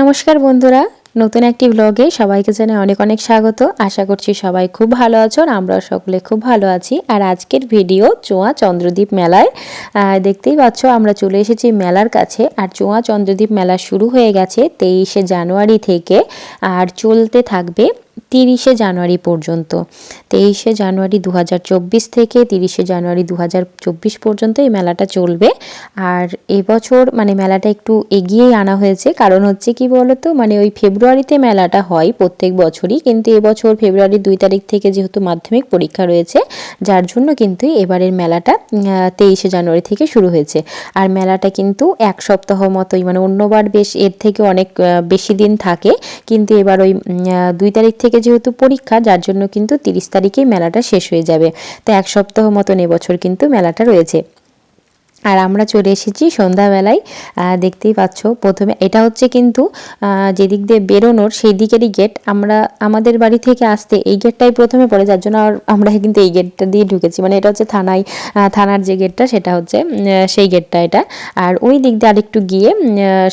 নমস্কার বন্ধুরা, নতুন একটি ব্লগে সবাইকে জানাই অনেক অনেক স্বাগত। আশা করছি সবাই খুব ভালো আছো আর আমরাও সকলে খুব ভালো আছি। আর আজকের ভিডিও চোয়া চন্দ্রদ্বীপ মেলায় দেখতেই পাচ্ছ আমরা চলে এসেছি মেলার কাছে। আর চোয়া চন্দ্রদ্বীপ মেলা শুরু হয়ে গেছে তেইশে জানুয়ারি থেকে, আর চলতে থাকবে তিরিশে জানুয়ারি পর্যন্ত। তেইশে জানুয়ারি দু হাজার চব্বিশ থেকে তিরিশে জানুয়ারি দু হাজার চব্বিশ পর্যন্ত এই মেলাটা চলবে। আর এবছর মানে মেলাটা একটু এগিয়েই আনা হয়েছে। কারণ হচ্ছে কি বলতো? মানে ওই ফেব্রুয়ারিতে মেলাটা হয় প্রত্যেক বছরই। কিন্তু এবছর ফেব্রুয়ারির দুই তারিখ থেকে যেহেতু মাধ্যমিক পরীক্ষা রয়েছে, যার জন্য কিন্তু এবারের মেলাটা তেইশে জানুয়ারি থেকে শুরু হয়েছে। আর মেলাটা কিন্তু এক সপ্তাহ মতোই মানে অন্যবার বেশ এর থেকে অনেক বেশি দিন থাকে। কিন্তু এবার ওই দুই তারিখ থেকে যেহেতু পরীক্ষা, যার জন্য কিন্তু তিরিশ তারিখেই মেলাটা শেষ হয়ে যাবে। তো এক সপ্তাহ মতন এবছর কিন্তু মেলাটা রয়েছে। আর আমরা চলে এসেছি সন্ধ্যাবেলায়। দেখতেই পাচ্ছ, প্রথমে এটা হচ্ছে কিন্তু যেদিক দিয়ে বেরোনোর সেই দিকেরই গেট আমরা, আমাদের বাড়ি থেকে আসতে এই গেটটাই প্রথমে পড়ে, যার জন্য আর আমরা কিন্তু এই গেটটা দিয়ে ঢুকেছি। মানে এটা হচ্ছে থানায় থানার যে গেটটা সেটা হচ্ছে সেই গেটটা এটা। আর ওই দিক দিয়ে আরেকটু গিয়ে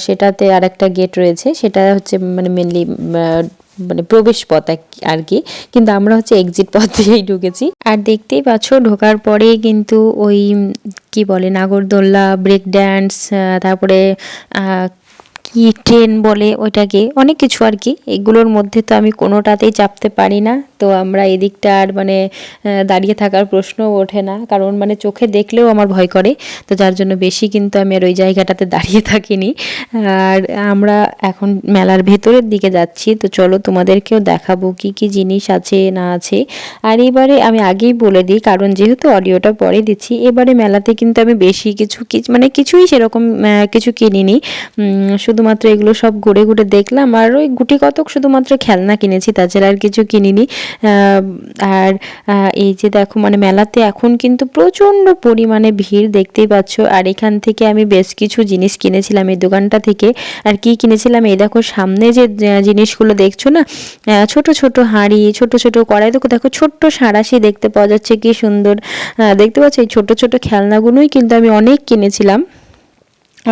সেটাতে আরেকটা গেট রয়েছে। সেটা হচ্ছে মানে মেনলি মানে প্রবেশ পথ আর কি। কিন্তু আমরা হচ্ছে এক্সিট পথ দিয়েই ঢুকেছি। আর দেখতেই পাচ্ছ, ঢোকার পরে কিন্তু ওই কি বলে, নাগরদোল্লা ব্রেক ড্যান্স তারপরে কি ট্রেন বলে ওইটাকে অনেক কিছু আর কি। এগুলোর মধ্যে তো আমি কোনোটাতেই চাপতে পারি না। তো আমরা এদিকটা আর মানে দাঁড়িয়ে থাকার প্রশ্ন ওঠে না। কারণ মানে চোখে দেখলেও আমার ভয় করে। তো যার জন্য বেশি কিন্তু আমি আর ওই জায়গাটাতে দাঁড়িয়ে থাকিনি। আর আমরা এখন মেলার ভেতরের দিকে যাচ্ছি। তো চলো তোমাদেরকেও দেখাবো কি কি জিনিস আছে না আছে। আর এবারে আমি আগেই বলে দিই কারণ যেহেতু অডিওটা পরে দিচ্ছি এবারে মেলাতে কিন্তু আমি বেশি কিছু মানে কিছুই সেরকম কিছু কিনিনি। উম, শুধুমাত্র এগুলো সব ঘুরে ঘুরে দেখলাম, আর ওই গুটি কতক শুধুমাত্র খেলনা কিনেছি, তাছাড়া আর কিছু কিনিনি। আর এই যে দেখো মানে মেলাতে এখন কিন্তু প্রচণ্ড পরিমাণে ভিড় দেখতেই পাচ্ছ, আর এখান থেকে আমি বেশ কিছু জিনিস কিনেছিলাম এই দোকানটা থেকে। আর কি কিনেছিলাম? এই দেখো, সামনে যে জিনিসগুলো দেখছ না? ছোট ছোট হাঁড়ি, ছোট ছোট কড়াই, দেখো দেখো, ছোট্ট সাঁড়াশি দেখতে পাওয়া যাচ্ছে, কি সুন্দর। দেখতে পাচ্ছ? এই ছোট ছোট খেলনাগুলোই কিন্তু আমি অনেক কিনেছিলাম।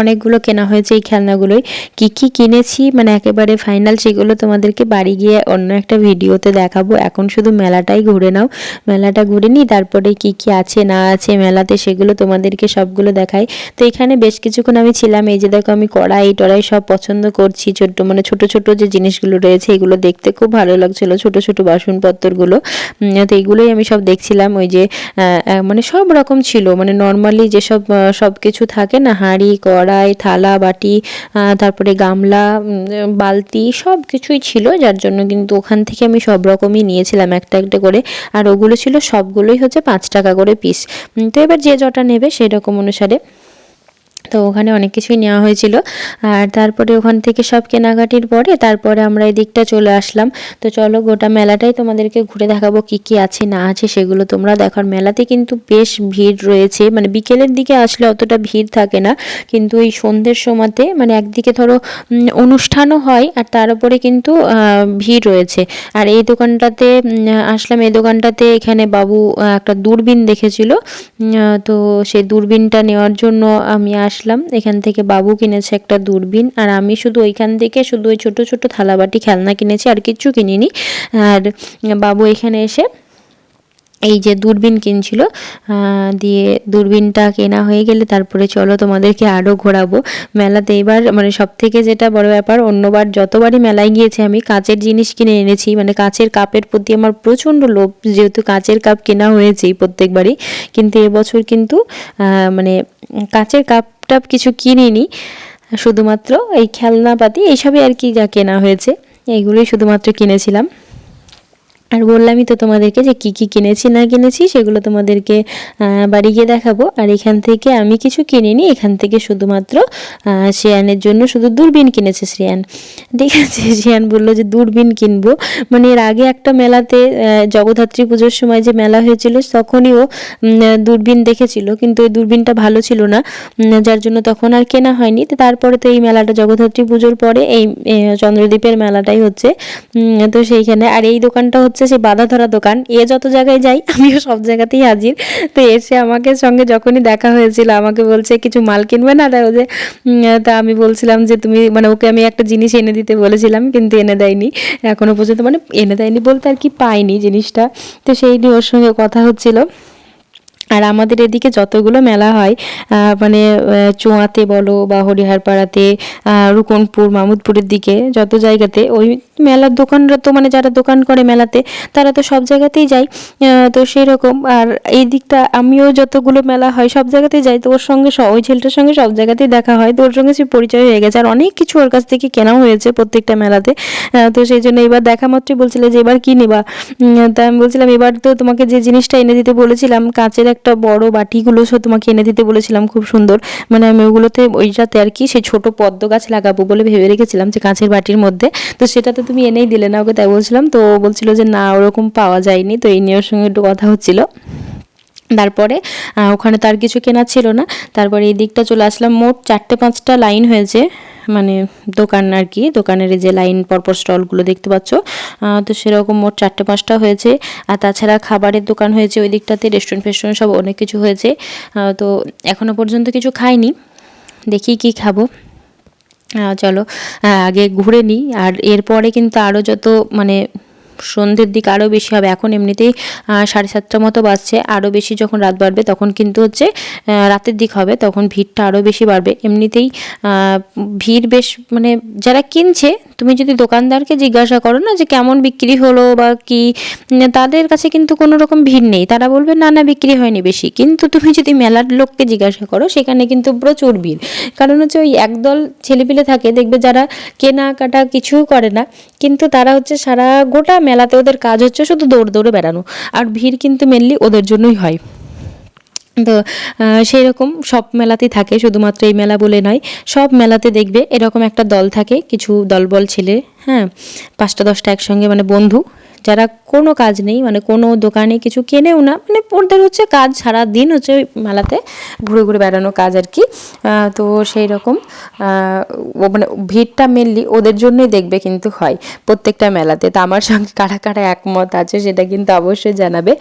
অনেকগুলো কেনা হয়েছে এই খেলনাগুলোই। কি কি কিনেছি মানে একেবারে ফাইনাল সেগুলো তোমাদেরকে বাড়ি গিয়ে অন্য একটা ভিডিওতে দেখাবো। এখন শুধু মেলাটাই ঘুরে নাও। মেলাটা ঘুরে নিই, তারপরে কি কি আছে, না আছে মেলাতে সেগুলো তোমাদেরকে সবগুলো দেখাই। তো এখানে বেশ কিছুক্ষণ আমি ছিলাম, এই যে দেখো আমি কড়াই টড়াই সব পছন্দ করছি, ছোট্ট মানে ছোট ছোট যে জিনিসগুলো রয়েছে এগুলো দেখতে খুব ভালো লাগছিল, ছোট ছোট বাসনপত্রগুলো। তো এইগুলোই আমি সব দেখছিলাম, ওই যে মানে সব রকম ছিল মানে নর্মালি যেসব সব কিছু থাকে না, হাঁড়ি কড়াই, থালা, বাটি তারপরে গামলা বালতি সব কিছুই ছিল, যার জন্য কিন্তু ওখান থেকে আমি সব রকমই নিয়েছিলাম, একটা একটা করে। আর ওগুলো ছিল সবগুলোই হচ্ছে পাঁচ টাকা করে পিস তো এবার যে যটা নেবে সেরকম অনুসারে তো ওখানে অনেক কিছুই নেওয়া হয়েছিল। আর তারপরে ওখান থেকে সব কেনাকাটির পরে তারপরে আমরা এই দিকটা চলে আসলাম। তো চলো গোটা মেলাটাই তোমাদেরকে ঘুরে দেখাবো কি কি আছে না আছে সেগুলো তোমরা দেখার মেলাতে কিন্তু বেশ ভিড় রয়েছে। মানে বিকেলের দিকে আসলে অতটা ভিড় থাকে না। কিন্তু এই সন্ধ্যের সময়তে মানে একদিকে ধরো অনুষ্ঠানও হয় আর তার উপরে কিন্তু ভিড় রয়েছে। আর এই দোকানটাতে আসলাম এই দোকানটাতে এখানে বাবু একটা দূরবীন দেখেছিল। তো সেই দূরবীনটা নেওয়ার জন্য আমি আসলাম এখান থেকে বাবু কিনেছে একটা দূরবীন। আর আমি শুধু ওইখান থেকে শুধু ওই ছোটো ছোটো থালাবাটি, খেলনা কিনেছি, আর কিচ্ছু কিনিনি। আর বাবু এখানে এসে এই যে দূরবীন কিনছিল দিয়ে দূরবীনটা কেনা হয়ে গেলে তারপরে চলো তোমাদেরকে আরও ঘোরাবো। মেলাতে এবার মানে সব থেকে যেটা বড় ব্যাপার, অন্যবার যতবারই মেলায় গিয়েছি আমি কাচের জিনিস কিনে এনেছি। মানে কাচের কাপের প্রতি আমার প্রচণ্ড লোভ, যেহেতু কাচের কাপ কেনা হয়েছেই প্রত্যেকবারই। কিন্তু এবছর কিন্তু মানে কাচের কাপ টাপ কিছু কিনিনি, শুধুমাত্র এই খেলনাপাতি, এইসবই আর কি যা কেনা হয়েছে, এইগুলোই শুধুমাত্র কিনেছিলাম। আর বললামই তো তোমাদেরকে যে কি কি কিনেছি, না কিনেছি, সেগুলো তোমাদেরকে বাড়ি গিয়ে দেখাবো। আর এখান থেকে আমি কিছু কিনিনি, এখান থেকে শুধুমাত্র শ্রেয়ানের জন্য শুধু দূরবীন কিনেছে শ্রেয়ান। ঠিক আছে, শ্রেয়ান বলল যে দূরবীন কিনবো। মানে এর আগে একটা মেলাতে জগদ্ধাত্রী পুজোর সময় যে মেলা হয়েছিল, তখনই ও দূরবীন দেখেছিল। কিন্তু ওই দূরবীনটা ভালো ছিল না যার জন্য তখন আর কেনা হয়নি। তো তারপরে তো এই মেলাটা, জগদ্ধাত্রী পুজোর পরে এই চন্দ্রদ্বীপের মেলাটাই হচ্ছে। তো সেইখানে, আর এই দোকানটা হচ্ছে হচ্ছে সেই বাধা ধরা দোকান। এ যত জায়গায় যাই, আমিও সব জায়গাতেই হাজির। তো এসে আমাকে সঙ্গে যখনই দেখা হয়েছিল, আমাকে বলছে, কিছু মাল কিনবে না? তাই যে তা আমি বলছিলাম যে, তুমি মানে ওকে আমি একটা জিনিস এনে দিতে বলেছিলাম, কিন্তু এনে দেয়নি। এখনও পর্যন্ত মানে এনে দেয়নি বলতে আর কি পাইনি জিনিসটা। তো সেই নিয়ে ওর সঙ্গে কথা হচ্ছিল। আমাদের এদিকে যতগুলো মেলা হয় মানে চোয়াতে বলো বা হরিহারপাড়াতে রুকনপুর, মামুদপুরের দিকে যত জায়গাতে, ওই মেলার দোকানরা তো মানে যারা দোকান করে মেলাতে, তারা তো সব জায়গাতেই যায়। তো সেই রকম আর এই দিকটা আমিও যতগুলো মেলা হয় সব জায়গাতেই যাই। তো ওর সঙ্গে ওই ছেলেটার সঙ্গে সব জায়গাতেই দেখা হয়। তো ওর সঙ্গে সে পরিচয় হয়ে গেছে। আর অনেক কিছু ওর কাছ থেকে কেনাও হয়েছে প্রত্যেকটা মেলাতে। তো সেই জন্য এবার দেখা মাত্রই বলছিল যে, এবার কি নেবা? তা আমি বলছিলাম, এবার তো তোমাকে যে জিনিসটা এনে দিতে বলেছিলাম, কাঁচের একটা বড় বাটিগুলো সব তোমাকে এনে দিতে বলেছিলাম, খুব সুন্দর। মানে আমি ওগুলোতে ওইটাতে আর কি সেই ছোট পদ্ম গাছ লাগাবো বলে ভেবে রেখেছিলাম যে কাঁচের বাটির মধ্যে। তো সেটা তো তুমি এনেই দিলে না, ওকে তাই বলছিলাম। তো বলছিল যে না, ওরকম পাওয়া যায়নি। তো এই নিয়ে ওর সঙ্গে একটু কথা হচ্ছিল। তারপরে ওখানে তার কিছু কেনা ছিল না। তারপরে এই দিকটা চলে আসলাম। মোট চারটে পাঁচটা লাইন হয়েছে মানে দোকান আর কি। দোকানের যে লাইন, পরপর স্টলগুলো দেখতে পাচ্ছ। তো সেরকম মোট চারটে পাঁচটা হয়েছে। আর তাছাড়া খাবারের দোকান হয়েছে ওই দিকটাতে রেস্টুরেন্ট ফেস্টুরেন্ট সব অনেক কিছু হয়েছে। তো এখনও পর্যন্ত কিছু খাইনি। দেখি কি খাব। চলো আগে ঘুরে নিই। আর এরপরে কিন্তু আরও যত মানে সন্ধ্যের দিক আরও বেশি হবে। এখন এমনিতেই সাড়ে সাতটার মতো বাজছে। আরও বেশি যখন রাত বাড়বে, তখন কিন্তু হচ্ছে রাতের দিক হবে, তখন ভিড়টা আরও বেশি বাড়বে। এমনিতেই ভিড় বেশ মানে যারা কিনছে, তুমি যদি দোকানদারকে জিজ্ঞাসা করো না যে কেমন বিক্রি হলো বা কি, তাদের কাছে কিন্তু কোনো রকম ভিড় নেই। তারা বলবে, না না, বিক্রি হয়নি বেশি। কিন্তু তুমি যদি মেলার লোককে জিজ্ঞাসা করো, সেখানে কিন্তু প্রচুর ভিড়। কারণ হচ্ছে ওই একদল ছেলেপিলে থাকে, দেখবে যারা কেনাকাটা কিছুও করে না, কিন্তু তারা হচ্ছে সারা গোটা মেলাতে ওদের কাজ হচ্ছে শুধু দৌড় দৌড়ে বেড়ানো। আর ভিড় কিন্তু মেনলি ওদের জন্যই হয়। তো সেই রকম সব মেলাতেই থাকে, শুধুমাত্র এই মেলা বলে নয়। সব মেলাতে দেখবে এরকম একটা দল থাকে, কিছু দলবল ছেলে হ্যাঁ পাঁচটা দশটা একসঙ্গে মানে বন্ধু। যারা কোনো কাজ নেই মানে কোনো দোকানে কিছু কেনেও না মানে ওদের হচ্ছে কাজ সারা দিন হচ্ছে ওই মেলাতে ঘুরে ঘুরে বেড়ানো কাজ আর কি। তো সেই রকম মানে ভিড়টা মেনলি ওদের জন্যই দেখবে কিন্তু হয় প্রত্যেকটা মেলাতে। তা আমার সঙ্গে কারা কারা একমত আছে সেটা কিন্তু অবশ্যই জানাবে।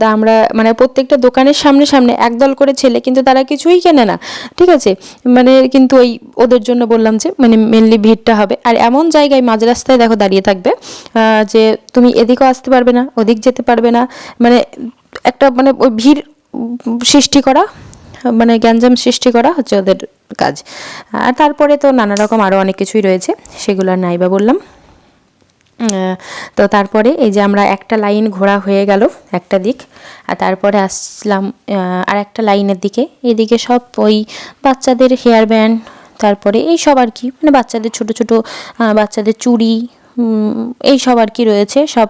তা আমরা মানে প্রত্যেকটা দোকানের সামনে সামনে একদল করে ছেলে কিন্তু তারা কিছুই কেনে না, ঠিক আছে? মানে কিন্তু ওই ওদের জন্য বললাম যে মানে মেনলি ভিড়টা হবে। আর এমন জায়গায় মাঝ রাস্তায় দেখো দাঁড়িয়ে থাকবে যে তুমি এদিকেও আসতে পারবে না, ওদিক যেতে পারবে না। মানে একটা মানে ওই ভিড় সৃষ্টি করা মানে গ্যাঞ্জাম সৃষ্টি করা হচ্ছে ওদের কাজ। আর তারপরে তো নানা রকম আরও অনেক কিছুই রয়েছে, সেগুলো আর নাই বা বললাম তো তারপরে এই যে আমরা একটা লাইন ঘোরা হয়ে গেল একটা দিক, আর তারপরে আসলাম আর একটা লাইনের দিকে। এদিকে সব ওই বাচ্চাদের হেয়ার ব্যান্ড তারপরে এই সব আর কি মানে বাচ্চাদের ছোট ছোট বাচ্চাদের চুড়ি এই সব আর কি রয়েছে। সব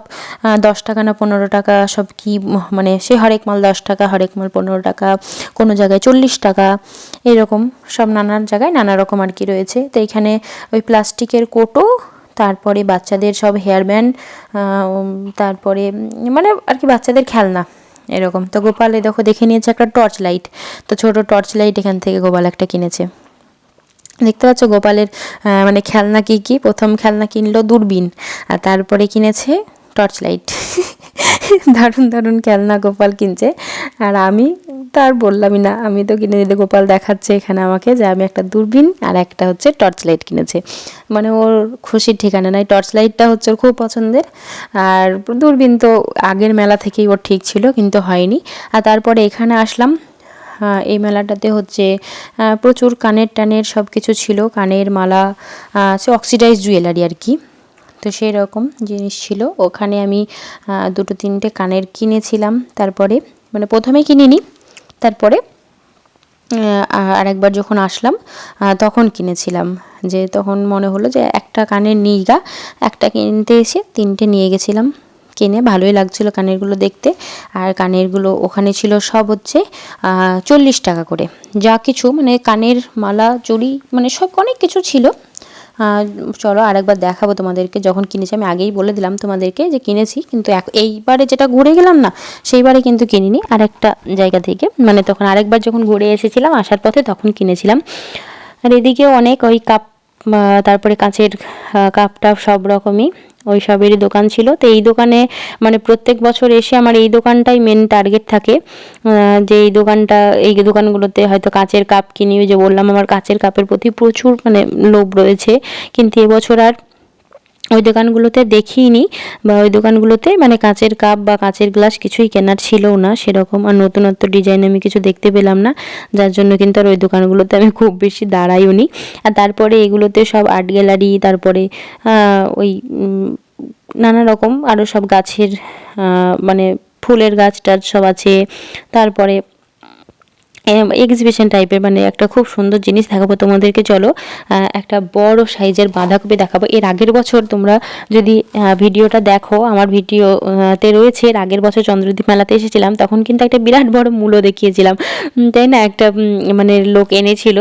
দশ টাকা না পনেরো টাকা সব কি মানে সে হরেক মাল দশ টাকা, হরেক মাল পনেরো টাকা, কোনো জায়গায় চল্লিশ টাকা, এরকম সব নানান জায়গায় নানা রকম আর কি রয়েছে। তো এখানে ওই প্লাস্টিকের কোটো, তারপরে বাচ্চাদের সব হেয়ার ব্যান্ড তারপরে মানে আর কি বাচ্চাদের খেলনা, এরকম। তো গোপালে দেখো, দেখে নিয়েছে একটা টর্চ লাইট তো ছোট টর্চ লাইট এখান থেকে গোপাল একটা কিনেছে। দেখতে পাচ্ছ গোপালের মানে খেলনা কি কি? প্রথম খেলনা কিনলো দূরবীন আর তারপরে কিনেছে টর্চ লাইট দারুণ দারুণ খেলনা গোপাল কিনছে। আর আমি তার বললামই না, আমি তো কিনে দিলে গোপাল দেখাচ্ছে এখানে আমাকে যে আমি একটা দূরবীন আর একটা হচ্ছে টর্চ লাইট কিনেছে। মানে ওর খুশির ঠিকানা নাই টর্চ লাইটটা হচ্ছে ওর খুব পছন্দের। আর দূরবীন তো আগের মেলা থেকেই ওর ঠিক ছিল, কিন্তু হয়নি। আর তারপরে এখানে আসলাম এই মেলাটাতে হচ্ছে প্রচুর কানের টানের সব কিছু ছিল। কানের মালা সে অক্সিডাইজ জুয়েলারি আর কি। তো সেই রকম জিনিস ছিল। ওখানে আমি দুটো তিনটে কানের কিনেছিলাম। তারপরে মানে প্রথমে কিনিনি, তারপরে আর একবার যখন আসলাম তখন কিনেছিলাম। যে তখন মনে হলো যে একটা কানের নিই গা একটা কিনতে এসে তিনটে নিয়ে গেছিলাম। কিনে ভালোই লাগছিল কানেরগুলো দেখতে। আর কানেরগুলো ওখানে ছিল সব হচ্ছে চল্লিশ টাকা করে। যা কিছু মানে কানের মালা, চুড়ি মানে সব অনেক কিছু ছিল। চলো আরেকবার দেখাবো তোমাদেরকে, যখন কিনেছি, আমি আগেই বলে দিলাম তোমাদেরকে যে কিনেছি, কিন্তু এইবারে যেটা ঘুরে গেলাম না, সেইবারে কিন্তু কিনিনি। আরেকটা জায়গা থেকে মানে তখন আরেকবার যখন ঘুরে এসেছিলাম আসার পথে তখন কিনেছিলাম। আর এদিকে অনেক ওই কাপ তারপরে কাঁচের কাপ টাপ সব রকমই ওই সবেরই দোকান ছিল। তো এই দোকানে মানে প্রত্যেক বছর এসে আমার এই দোকানটাই মেন টার্গেট থাকে। যে এই দোকানটা, এই দোকানগুলোতে হয়তো কাঁচের কাপ কিনি যে বললাম আমার কাঁচের কাপের প্রতি প্রচুর মানে লোভ রয়েছে। কিন্তু এবছর আর ওই দোকানগুলোতে দেখিনি বা ওই দোকানগুলোতে মানে কাঁচের কাপ বা কাঁচের গ্লাস কিছুই কেনার ছিলও না সেরকম আর নতুনত্ব ডিজাইন আমি কিছু দেখতে পেলাম না। যার জন্য কিন্তু আর ওই দোকানগুলোতে আমি খুব বেশি দাঁড়াইও নি আর তারপরে এগুলোতে সব আর্ট গ্যালারি, তারপরে ওই নানা রকম আরও সব গাছের মানে ফুলের গাছ টাছ সব আছে। তারপরে এক্সিবিশন টাইপের মানে একটা খুব সুন্দর জিনিস দেখাবো তোমাদেরকে চলো। একটা বড় সাইজের বাঁধাকপি দেখাবো। এর আগের বছর তোমরা যদি ভিডিওটা দেখো আমার ভিডিও আহ, তে রয়েছে এর আগের বছর চন্দ্রদ্বীপ মেলাতে এসেছিলাম তখন কিন্তু একটা বিরাট বড় মূলো দেখিয়েছিলাম। তাই না? একটা মানে লোক এনেছিল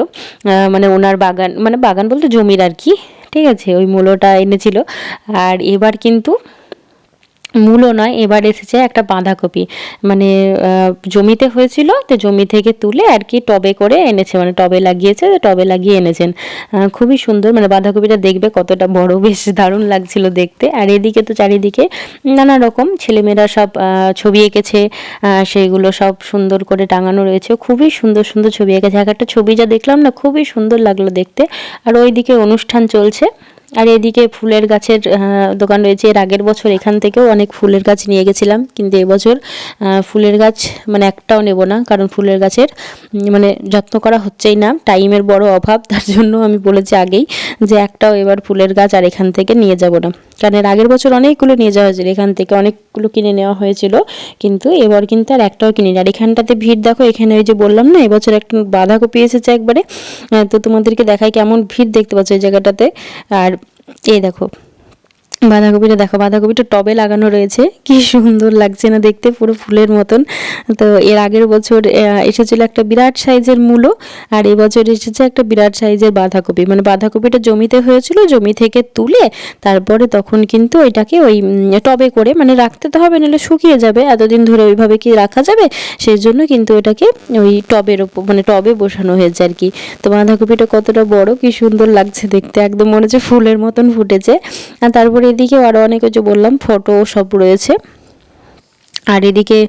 মানে ওনার বাগান মানে বাগান বলতে জমির আর কি ঠিক আছে? ওই মূলোটা এনেছিল। আর এবার কিন্তু মূলো নয়, এবার এসেছে একটা বাঁধাকপি। মানে জমিতে হয়েছিল, তো জমি থেকে তুলে আর কি টবে করে এনেছে মানে টবে লাগিয়েছে টবে লাগিয়ে এনেছেন। খুবই সুন্দর মানে বাঁধাকপিটা দেখবে কতটা বড়, বেশ দারুণ লাগছিল দেখতে। আর এদিকে তো চারিদিকে নানা রকম ছেলেমেয়েরা সব ছবি এঁকেছে সেইগুলো সব সুন্দর করে টাঙানো রয়েছে। খুবই সুন্দর সুন্দর ছবি এঁকেছে। এক একটা ছবি যা দেখলাম না, খুবই সুন্দর লাগল দেখতে। আর ওইদিকে অনুষ্ঠান চলছে। আর এদিকে ফুলের গাছের দোকান রয়েছে। এর আগের বছর এখান থেকেও অনেক ফুলের গাছ নিয়ে গেছিলাম, কিন্তু এবছর ফুলের গাছ মানে একটাও নেব না, কারণ ফুলের গাছের মানে যত্ন করা হচ্ছেই না। টাইমের বড় অভাব, তার জন্য আমি বলেছি আগেই যে একটাও এবার ফুলের গাছ আর এখান থেকে নিয়ে যাব না। কারণ এর আগের বছর অনেকগুলো নিয়ে যাওয়া হয়েছিল, এখান থেকে অনেকগুলো কিনে নেওয়া হয়েছিল, কিন্তু এবার কিন্তু আর একটাও কিনি আর এখানটাতে ভিড় দেখো, এখানে ওই যে বললাম না, এবছর একটা বাঁধাকপি এসেছে একবারে তো তোমাদেরকে দেখায় কেমন ভিড় দেখতে পাচ্ছ এই জায়গাটাতে। আর এই দেখো। বাঁধাকপিটা দেখো, বাঁধাকপিটা টবে লাগানো রয়েছে। কি সুন্দর লাগছে না দেখতে, পুরো ফুলের মতন। তো এর আগের বছর এসেছিল একটা বিরাট সাইজের মূলো, আর এবছর এসেছে একটা বিরাট সাইজের বাঁধাকপি। মানে বাঁধাকপিটা জমিতে হয়েছিল, জমি থেকে তুলে তারপরে তখন কিন্তু ওইটাকে ওই টবে করে মানে রাখতে তো হবে, নাহলে শুকিয়ে যাবে। এতদিন ধরে ওইভাবে কি রাখা যাবে? সেই জন্য কিন্তু এটাকে ওই টবের ওপর মানে টবে বসানো হয়েছে আর কি। তো বাঁধাকপিটা কতটা বড়, কি সুন্দর লাগছে দেখতে। একদম মনে হচ্ছে ফুলের মতন ফুটেছে। আর তারপরে এদিকেও আরও অনেক কিছু বললাম ফটো সব রয়েছে। আর এদিকে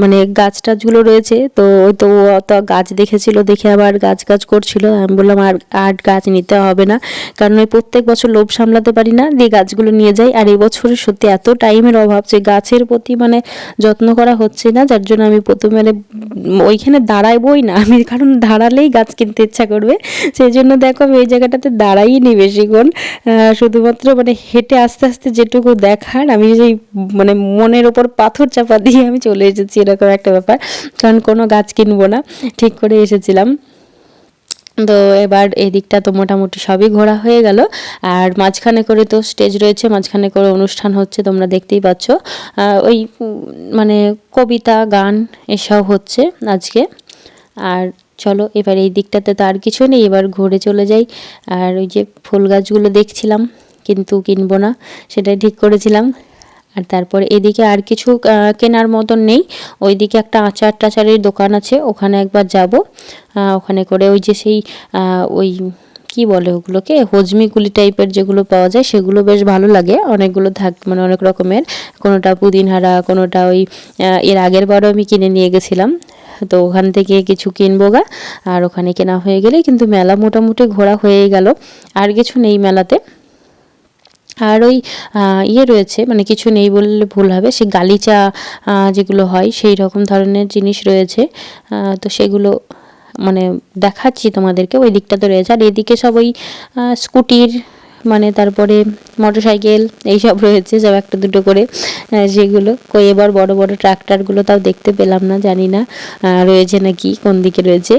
মানে গাছ টাছগুলো রয়েছে, তো ওই তো অত গাছ দেখেছিল, দেখে আবার গাছ গাছ করছিল। আমি বললাম, আর আর গাছ নিতে হবে না, কারণ ওই প্রত্যেক বছর লোভ সামলাতে পারি না, দিয়ে গাছগুলো নিয়ে যাই। আর এই বছরে সত্যি এত টাইমের অভাব যে গাছের প্রতি মানে যত্ন করা হচ্ছে না, যার জন্য আমি প্রথমে মানে ওইখানে দাঁড়াইবই না। আমি, কারণ দাঁড়ালেই গাছ কিনতে ইচ্ছা করবে। সেই জন্য দেখো, আমি এই জায়গাটাতে দাঁড়াই নি বেশিক্ষণ শুধুমাত্র মানে হেঁটে আস্তে আস্তে যেটুকু দেখার, আমি সেই মানে মনের ওপর পাথর চাপা দিয়ে আমি চলে এসেছি, এরকম একটা ব্যাপার। কারণ কোনো গাছ কিনবো না। ঠিক করে এসেছিলাম। তো এবার এই দিকটা তো মোটামুটি সবই ঘোরা হয়ে গেল। আর মাঝখানে করে তো স্টেজ রয়েছে, মাঝখানে করে অনুষ্ঠান হচ্ছে, তোমরা দেখতেই পাচ্ছ। ওই মানে কবিতা, গান, এসব হচ্ছে আজকে। আর চলো, এবার এই দিকটাতে তো আর কিছু নেই, এবার ঘুরে চলে যাই। আর ওই যে ফুল গাছগুলো দেখছিলাম, কিন্তু কিনবো না, সেটাই ঠিক করেছিলাম। আর তারপরে এদিকে আর কিছু কেনার মতন নেই। ওইদিকে একটা আচার টাচারের দোকান আছে, ওখানে একবার যাব। ওখানে করে ওই যে সেই ওই কি বলে ওগুলোকে হজমিগুলি টাইপের যেগুলো পাওয়া যায়, সেগুলো বেশ ভালো লাগে। অনেকগুলো থাক মানে অনেক রকমের। কোনোটা পুদিনহারা, কোনোটা ওই এর আগের বারও আমি কিনে নিয়ে গেছিলাম। তো ওখান থেকে কিছু কিনবো গা। আর ওখানে কেনা হয়ে গেলে কিন্তু মেলা মোটামুটি ঘোরা হয়ে গেল। আর কিছু নেই মেলাতে। আর ওই ইয়ে রয়েছে মানে কিছু নেই বললে ভুল হবে, সেই গালিচা যেগুলো হয়, সেই রকম ধরনের জিনিস রয়েছে তো সেগুলো মানে দেখাচ্ছি তোমাদেরকে, ওই দিকটা তো রয়েছে, আর এদিকে সব ওই স্কুটির মানে তারপরে মোটর সাইকেল এইসব রয়েছে, সব একটা দুটো করে যেগুলো, কই এবার বড় বড় ট্রাক্টরগুলো তাও দেখতে পেলাম না, জানি না রয়েছে নাকি, কোন দিকে রয়েছে,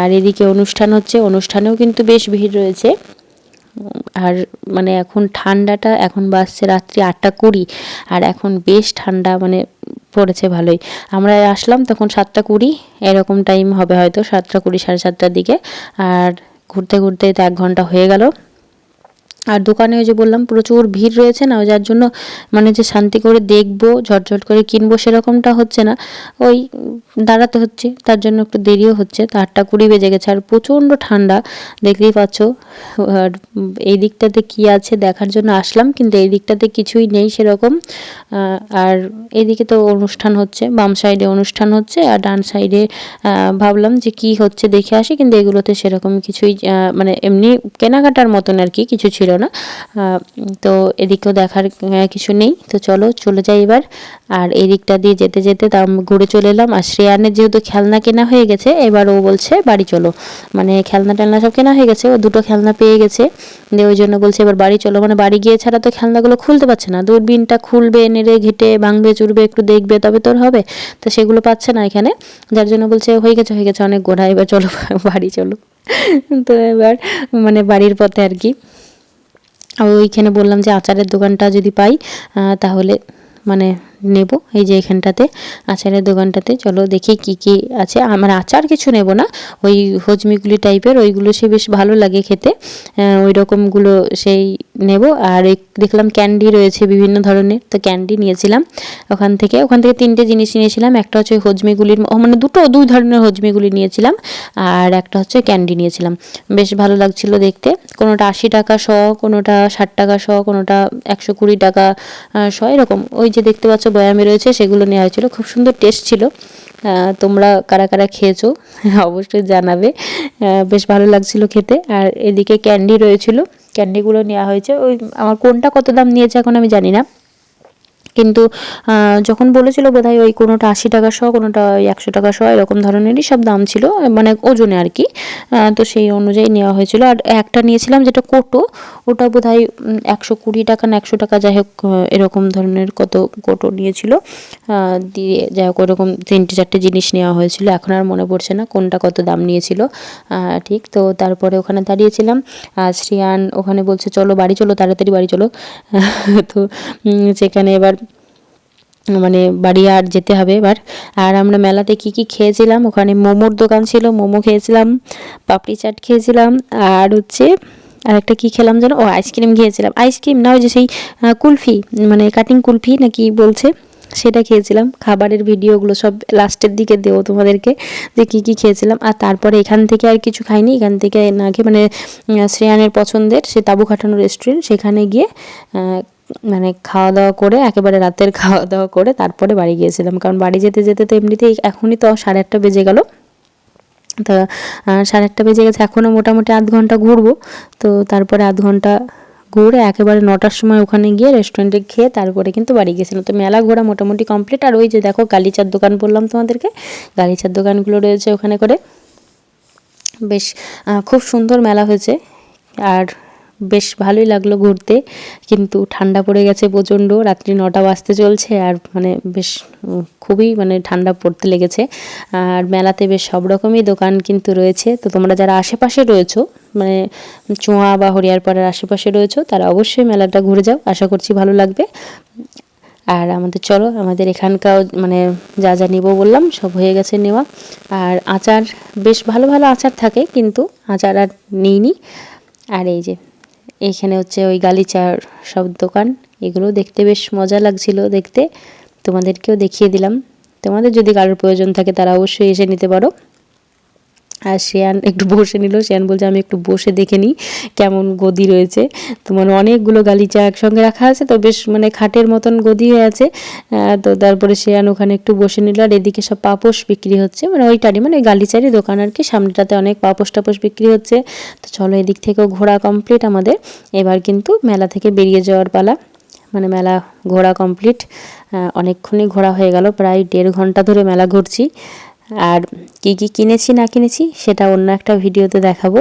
আর এদিকে অনুষ্ঠান হচ্ছে, অনুষ্ঠানেও কিন্তু বেশ ভিড় রয়েছে আর মানে এখন ঠান্ডাটা এখন বাসছে রাত্রি আটটা কুড়ি, আর এখন বেশ ঠান্ডা মানে পড়েছে ভালোই। আমরা আসলাম তখন সাতটা কুড়ি, এরকম টাইম হবে হয়তো, সাতটা কুড়ি সাড়ে সাতটার দিকে। আর ঘুরতে ঘুরতে তো এক ঘণ্টা হয়ে গেল। আর দোকানে ওই যে বললাম, প্রচুর ভিড় রয়েছে না, যার জন্য মানে যে শান্তি করে দেখব, ঝটঝট করে কিনবো সেরকমটা হচ্ছে না। ওই দাঁড়াতে হচ্ছে, তার জন্য একটু দেরিও হচ্ছে, তো আটটা কুড়ি বেজে গেছে, আর প্রচণ্ড ঠান্ডা, দেখতেই পাচ্ছ। আর এই দিকটাতে কি আছে দেখার জন্য আসলাম, কিন্তু এই দিকটাতে কিছুই নেই সেরকম। আর এদিকে তো অনুষ্ঠান হচ্ছে, বাম সাইডে অনুষ্ঠান হচ্ছে, আর ডান সাইডে ভাবলাম যে কি হচ্ছে দেখে আসি, কিন্তু এগুলোতে সেরকম কিছুই মানে এমনি কেনাকাটার মতন আর কি কিছু ছিল না। তো এদিকেও দেখার কিছু নেই। তো চলো, চলে যাই এবার। আর এই দিকটা দিয়ে যেতে যেতে তা ঘুরে চলে এলাম। আর শ্রেয়ানের যেহেতু খেলনা কেনা হয়ে গেছে, এবার ও বলছে, বাড়ি চলো। মানে খেলনা টেলনা সব কেনা হয়ে গেছে, ও দুটো খেলনা পেয়ে গেছে। দিয়ে ওই জন্য বলছে, এবার বাড়ি চলো। মানে বাড়ি গিয়ে ছাড়া তো খেলনাগুলো খুলতে পারছে না। দূরবীনটা খুলবে, নেড়ে ঘেটে, ভাঙবে, চুরবে, একটু দেখবে, তবে তোর হবে। তো সেগুলো পাচ্ছে না এখানে। যার জন্য বলছে, হয়ে গেছে হয়ে গেছে, অনেক গোড়া এবার চলো, বাড়ি চলো। তো এবার মানে বাড়ির পথে আর কি। আর ওইখানে বললাম যে আচারের দোকানটা যদি পাই তাহলে মানে নেব। এই যে এখানটাতে, আচারের দোকানটাতে। চলো দেখি কি কি আছে। আমার আচার কিছু নেব না। ওই হজমিগুলি টাইপের ওইগুলো সে বেশ ভালো লাগে খেতে। ওই রকমগুলো সেই নেব। আর দেখলাম ক্যান্ডি রয়েছে বিভিন্ন ধরনের। তো ক্যান্ডি নিয়েছিলাম ওখান থেকে। ওখান থেকে তিনটে জিনিস নিয়েছিলাম। একটা হচ্ছে হজমিগুলির মানে দুটো, দুই ধরনের হজমিগুলি নিয়েছিলাম। আর একটা হচ্ছে ক্যান্ডি নিয়েছিলাম। বেশ ভালো লাগছিল দেখতে। কোনোটা আশি টাকা শ, কোনোটা ষাট টাকা শ, কোনোটা একশো কুড়ি টাকা শ, এরকম। ওই যে দেখতে পাচ্ছ বয়ামে রয়েছে, সেগুলো নেওয়া হয়েছিল। খুব সুন্দর টেস্ট ছিল। তোমরা কারা কারা খেয়েছো, অবশ্যই জানাবে। বেশ ভালো লাগছিল খেতে। আর এদিকে ক্যান্ডি রয়েছিল। ক্যান্ডিগুলো নেওয়া হয়েছে। ওই আমার কোনটা কত দাম নিয়েছে এখন আমি জানি না। কিন্তু যখন বলেছিল বোধহয় ওই কোনোটা আশি টাকা সহ কোনোটা ওই একশো টাকা সহ এরকম ধরনেরই সব দাম ছিল মানে ওজনে আর কি। তো সেই অনুযায়ী নেওয়া হয়েছিল। আর একটা নিয়েছিলাম যেটা কোটো ওটা বোধ হয় একশো কুড়ি টাকা না একশো টাকা যাই হোক এরকম ধরনের কত কোটো নিয়েছিল। দিয়ে যাই হোক, ওরকম তিনটে চারটে জিনিস নেওয়া হয়েছিল। এখন আর মনে পড়ছে না কোনটা কত দাম নিয়েছিল। ঠিক তো তারপরে ওখানে দাঁড়িয়েছিলাম। আর শ্রিয়ান ওখানে বলছে, চলো বাড়ি চলো, তাড়াতাড়ি বাড়ি চলো। তো সেখানে এবার মানে বাড়ি আর যেতে হবে এবার। আর আমরা মেলাতে কি কি খেয়েছিলাম? ওখানে মোমোর দোকান ছিল, মোমো খেয়েছিলাম, পাপড়ি চাট খেয়েছিলাম, আর হচ্ছে আর একটা কি খেলাম যেন? ও আইসক্রিম খেয়েছিলাম। আইসক্রিম না, ওই যে সেই কুলফি মানে কাটিং কুলফি নাকি বলছে? সেটা খেয়েছিলাম। খাবারের ভিডিওগুলো সব লাস্টের দিকে দেবো তোমাদেরকে, যে কী কী খেয়েছিলাম। আর তারপরে এখান থেকে আর কিছু খাইনি। এখান থেকে না খেয়ে মানে শ্রেয়ানের পছন্দের সে তাবু খাটানো রেস্টুরেন্ট সেখানে গিয়ে মানে খাওয়া দাওয়া করে, একেবারে রাতের খাওয়া দাওয়া করে তারপরে বাড়ি গিয়েছিলাম। কারণ বাড়ি যেতে যেতে তো এমনিতেই এখনই তো সাড়ে আটটা বেজে গেল। তা সাড়ে আটটা বেজে গেছে। এখনও মোটামুটি আধ ঘণ্টা ঘুরবো। তো তারপরে আধ ঘণ্টা ঘুরে একেবারে নটার সময় ওখানে গিয়ে রেস্টুরেন্টে খেয়ে তারপরে কিন্তু বাড়ি গেছিলাম। তো মেলা ঘোরা মোটামুটি কমপ্লিট আর ওই যে দেখো গালিচার দোকান বললাম তোমাদেরকে, গালিচার দোকানগুলো রয়েছে ওখানে করে। বেশ খুব সুন্দর মেলা হয়েছে। আর বেশ ভালোই লাগল ঘুরতে। কিন্তু ঠান্ডা পড়ে গেছে প্রচণ্ড, রাত্রি নটা বাজতে চলছে আর মানে বেশ খুবই মানে ঠান্ডা পড়তে লেগেছে। আর মেলাতে বেশ সব রকমই দোকান কিন্তু রয়েছে। তো তোমরা যারা আশেপাশে রয়েছো মানে চোঁয়া বা হরিয়ারপাড়ার আশেপাশে রয়েছো, তারা অবশ্যই মেলাটা ঘুরে যাও, আশা করছি ভালো লাগবে। আর আমাদের, চলো, আমাদের এখানকার মানে যা যা নিব বললাম, সব হয়ে গেছে নেওয়া। আর আচার, বেশ ভালো ভালো আচার থাকে, কিন্তু আচার আর নিইনি। আর এই যে এইখানে হচ্ছে ওই গালিচার সব দোকান, এগুলো দেখতে বেশ মজা লাগছিল দেখতে। তোমাদেরকেও দেখিয়ে দিলাম। তোমাদের যদি কারোর প্রয়োজন থাকে তারা অবশ্যই এসে নিতে পারো। আর শ্রেয়ান একটু বসে নিল। শ্রেয়ান বলছে, আমি একটু বসে দেখে নিই কেমন গদি রয়েছে। তো মানে অনেকগুলো গালিচা একসঙ্গে রাখা আছে, তো বেশ মানে খাটের মতন গদি হয়ে আছে। তো তারপরে শ্রেয়ান ওখানে একটু বসে নিল, আর এদিকে সব পাপোশ বিক্রি হচ্ছে। মানে ওইটারই মানে গালিচারই দোকান আর কি, সামনেটাতে অনেক পাপোশ টাপোশ বিক্রি হচ্ছে। তো চলো এদিক থেকেও ঘোরা কমপ্লিট আমাদের। এবার কিন্তু মেলা থেকে বেরিয়ে যাওয়ার পালা। মানে মেলা ঘোরা কমপ্লিট অনেকক্ষণই ঘোরা হয়ে গেল, প্রায় দেড় ঘণ্টা ধরে মেলা ঘুরছি। আর কি কি কিনেছি, না কিনেছি, সেটা অন্য একটা ভিডিওতে দেখাবো।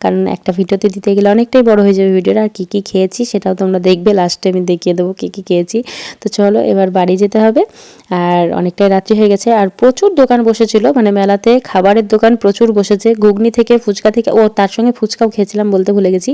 কারণ একটা ভিডিওতে দিতে গেলে অনেকটাই বড় হয়ে যাবে ভিডিওটা। আর কী কী খেয়েছি, সেটাও তোমরা দেখবে লাস্টে আমি দেখিয়ে দেবো কী কী খেয়েছি। তো চলো, এবার বাড়ি যেতে হবে। আর অনেকটাই রাত্রি হয়ে গেছে। আর প্রচুর দোকান বসেছিল মানে মেলাতে খাবারের দোকান প্রচুর বসেছে। ঘুগনি থেকে, ফুচকা থেকে, ও তার সঙ্গে ফুচকাও খেয়েছিলাম বলতে ভুলে গেছি।